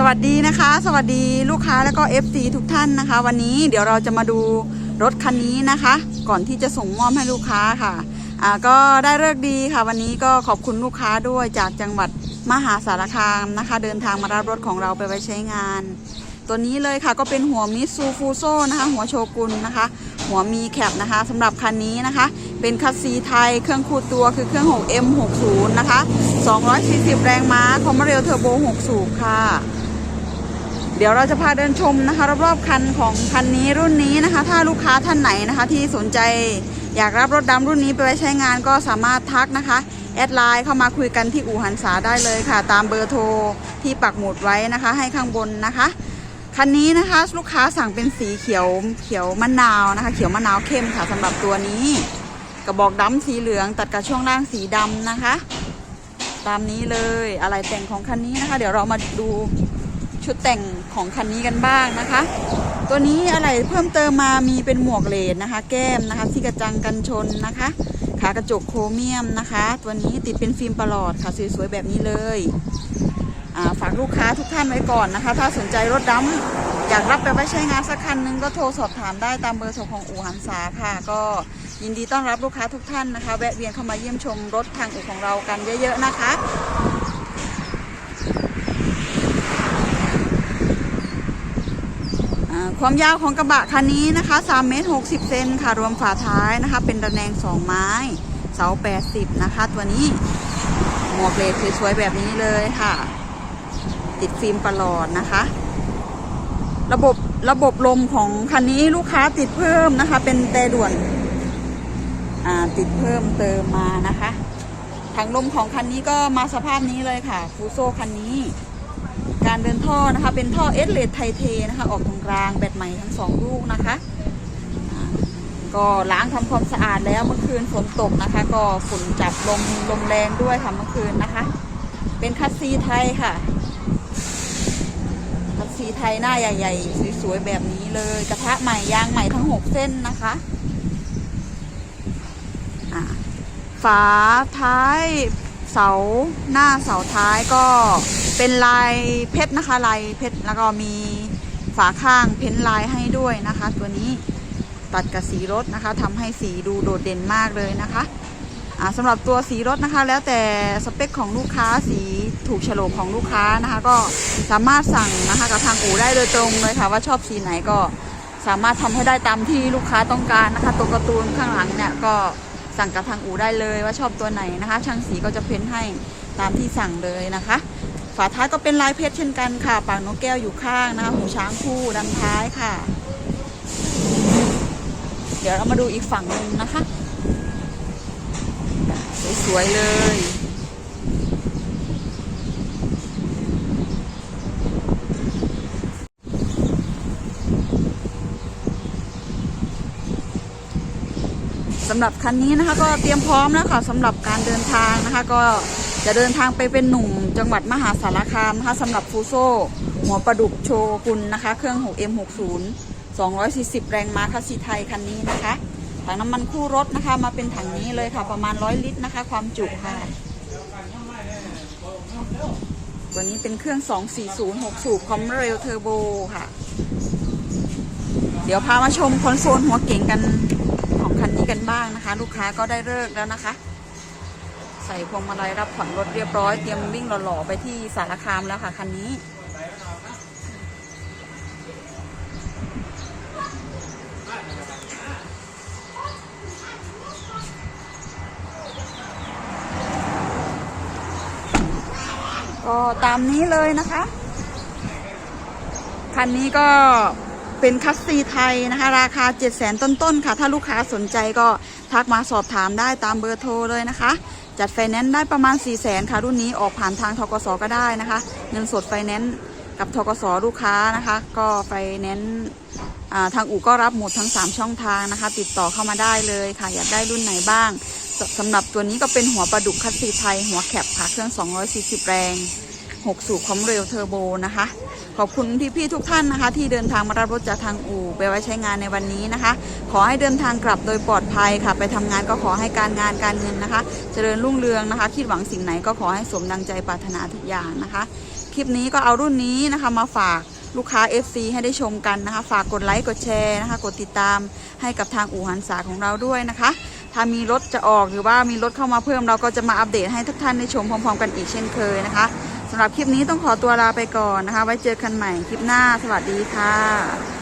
สวัสดีนะคะ สวัสดีลูกค้าแล้วก็ FC ทุกท่านนะคะ วันนี้เดี๋ยวเราจะมาดูรถคันนี้นะคะ ก่อนที่จะส่งมอบให้ลูกค้าค่ะอ่าก็ได้เลิกดีค่ะ วันนี้ก็ขอบคุณลูกค้าด้วยจากจังหวัดมหาสารคามนะคะ เดินทางมารับรถของเราไปไว้ใช้งาน ตัวนี้เลยค่ะก็เป็นหัวมิซูฟูโซนะคะ หัวโชกุนนะคะ หัวมีแคปนะคะสำหรับคันนี้นะคะ เป็นคัสซีไทยเครื่องคูดตัวคือเครื่อง 6M60 นะคะ240 แรงม้าคอมเมอเรลเทอร์โบ6สูบค่ะ เดี๋ยวเราจะพาเดินชมนะคะ รอบๆคันของคันนี้รุ่นนี้นะคะ ถ้าลูกค้าท่านไหนนะคะ ที่สนใจอยากรับรถดำรุ่นนี้ไปไว้ใช้งานก็สามารถทักนะคะแอดไลน์เข้ามาคุยกันที่อู่หันษาได้เลยค่ะ ตามเบอร์โทรที่ปักหมุดไว้นะคะ ให้ข้างบนนะคะคันนี้นะคะลูกค้าสั่งเป็นสีเขียวเขียวมะนาวนะคะ เขียวมะนาวเข้มค่ะสำหรับตัวนี้ กระบอกดำสีเหลืองตัดกับช่วงล่างสีดำนะคะ ตามนี้เลยอะไรแต่งของคันนี้นะคะ เดี๋ยวเรามาดู ชุดแต่งของคันนี้กันบ้างนะคะ ตัวนี้อะไรเพิ่มเติมมามีเป็นหมวกเลนนะคะ แก้มนะคะที่กระจังกันชนนะคะ ขากระจกโครเมียมนะคะ ตัวนี้ติดเป็นฟิล์มประหลอดค่ะสวยๆแบบนี้เลยฝากลูกค้าทุกท่านไว้ก่อนนะคะ ถ้าสนใจรถดำอยากรับไปไว้ใช้งานสักคันนึงก็โทรสอบถามได้ตามเบอร์โทรของอู่หันษาค่ะ ก็ยินดีต้อนรับลูกค้าทุกท่านนะคะ แวะเวียนเข้ามาเยี่ยมชมรถทางอู่ของเรากันเยอะ ๆ นะคะ อ่า ความยาวของกระบะคันนี้นะคะ3เมตร60เซนค่ะ รวมฝาท้ายนะคะ เป็นระแนง 2 ไม้ เสา 80 นะคะ ตัวนี้ หมวกเลดสวยๆแบบนี้เลยค่ะ ติดฟิล์มประหลอดนะคะ ระบบระบบลมของคันนี้ลูกค้าติดเพิ่มนะคะ เป็นแต่ด่วนอ่าติดเพิ่มเติมมานะคะถังลมของคันนี้ก็มาสภาพนี้เลยค่ะฟูโซคันนี้ การเดินท่อนะคะ เป็นท่อเอสเลดไทเทนะคะ ออกตรงกลางแบตใหม่ทั้งสองลูกนะคะก็ล้างทำความสะอาดแล้วเมื่อคืนฝนตกนะคะ ก็ฝุ่นจับลมลมแรงด้วยค่ะเมื่อคืนนะคะ เป็นคัสซีไทยค่ะคัสซีไทยหน้าใหญ่ ๆ สวยๆแบบนี้เลย กระทะใหม่ยางใหม่ทั้ง6เส้นนะคะฝาท้าย เสาหน้าเสาท้ายก็เป็นลายเพชรนะคะลายเพชรแล้วก็มีฝาข้างเพ้นลายให้ด้วยนะคะ ตัวนี้ตัดกับสีรถนะคะทำให้สีดูโดดเด่นมากเลยนะคะสำหรับตัวสีรถนะคะ แล้วแต่สเปคของลูกค้าสีถูกโฉลกของลูกค้านะคะ ก็สามารถสั่งนะคะกับทางอู่ได้โดยตรงเลยค่ะ ว่าชอบสีไหนก็สามารถทำให้ได้ตามที่ลูกค้าต้องการนะคะ ตัวการ์ตูนข้างหลังเนี่ยก็ สั่งกับทางอู่ได้เลยว่าชอบตัวไหนนะคะ ช่างสีก็จะเพ้นให้ตามที่สั่งเลยนะคะ ฝาท้ายก็เป็นลายเพชรเช่นกันค่ะ ปากนกแก้วอยู่ข้างนะคะหูช้างคู่ดังท้ายค่ะ เดี๋ยวเรามาดูอีกฝั่งหนึ่งนะคะ สวยๆเลยำหรับคันนี้นะคะ ก็เตรียมพร้อมแล้วค่ะสำหรับการเดินทางนะคะ ก็จะเดินทางไปเป็นหนุ่มจังหวัดมหาสารคามนะคะสำหรับฟูโซหัวประดุกโชกุนนะคะ เครื่อง 6M60 240 แรงม้าคัสซีไทยคันนี้นะคะ ถังน้ำมันคู่รถนะคะ มาเป็นถังนี้เลยค่ะ ประมาณ 100 ลิตรนะคะ ความจุค่ะ ตัวนี้เป็นเครื่อง 240 6 สูบคอมเรลเทอร์โบค่ะ เดี๋ยวพามาชมคอนโซลหัวเก่งกัน กันบ้างนะคะ ลูกค้าก็ได้เลิกแล้วนะคะ ใส่พวงมาลัยรับผ่อนรถเรียบร้อยเตรียมวิ่งหล่อๆไปที่สารคามแล้วค่ะคันนี้ก็ตามนี้เลยนะคะ คันนี้ก็ เป็นคัสซีไทยนะคะ ราคา7 0 0 0 0 0ต้นๆค่ะ ถ้าลูกค้าสนใจก็ทักมาสอบถามได้ตามเบอร์โทรเลยนะคะ จัดไฟแนนซ์ได้ประมาณ 4 0 0 0 0 0ค่ะ รุ่นนี้ออกผ่านทางทกสก็ได้นะคะ เงินสดไฟแนนซ์กับทกสลูกค้านะคะ ก็ไฟแนนซ์ทางอู่ก็รับหมดทั้ง 3 ช่องทางนะคะ ติดต่อเข้ามาได้เลยค่ะ อยากได้รุ่นไหนบ้างสำหรับตัวนี้ก็เป็นหัวปลาดุกคัสซีไทย หัวแคปค่ะเครื่อง 240 แรง 6 สูบความเร็วเทอร์โบนะคะ ขอบคุณที่พี่ทุกท่านนะคะ ที่เดินทางมารับรถจากทางอู่ไปไว้ใช้งานในวันนี้นะคะ ขอให้เดินทางกลับโดยปลอดภัยค่ะ ไปทำงานก็ขอให้การงานการเงินนะคะ เจริญรุ่งเรืองนะคะ คิดหวังสิ่งไหนก็ขอให้สมดังใจปรารถนาทุกอย่างนะคะ คลิปนี้ก็เอารุ่นนี้นะคะมาฝากลูกค้า FC ให้ได้ชมกันนะคะ ฝากกดไลค์กดแชร์นะคะ กดติดตามให้กับทางอู่หันษาของเราด้วยนะคะ ถ้ามีรถจะออกหรือว่ามีรถเข้ามาเพิ่มเราก็จะมาอัปเดตให้ทุกท่านได้ชมพร้อม ๆ กันอีกเช่นเคยนะคะ สำหรับคลิปนี้ต้องขอตัวลาไปก่อนนะคะ ไว้เจอกันใหม่คลิปหน้า สวัสดีค่ะ